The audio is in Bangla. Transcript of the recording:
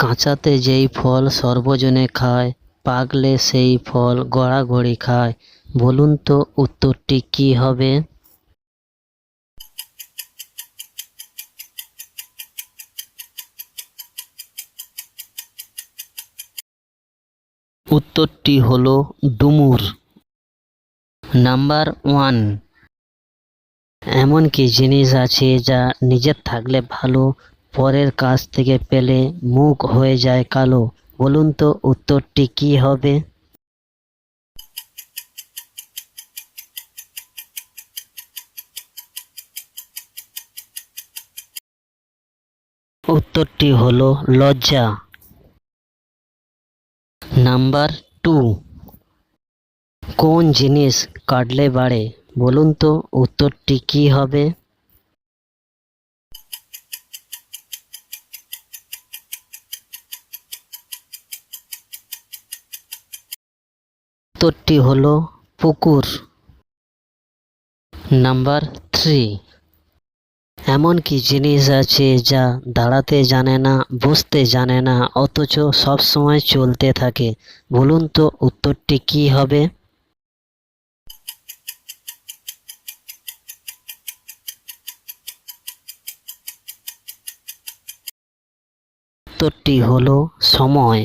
কাঁচাতে যেই ফল সর্বজনে খায় পাকলে সেই ফল গড়াগড়ি খায়। বলুন তো উত্তরটি কি হবে? উত্তরটি হলো ডুমুর। Number one. এমন কি জিনিস আছে যা নিজের থাকলে ভালো পরের কাছ থেকে পেলে মুখ হয়ে যায় কালো। বলুন তো উত্তরটি কি হবে? উত্তরটি হলো লজ্জা। Number two. কোন জিনিস কাটলে বাড়ে? বলুন তো উত্তরটি কি হবে? উত্তরটি হলো পুকুর। Number three. এমন কি জিনিস আছে যা দাঁড়াতে জানে না বসতে জানে না, অথচ সব সময় চলতে থাকে? বলুন তো উত্তরটি কি হবে? উত্তরটি হলো সময়।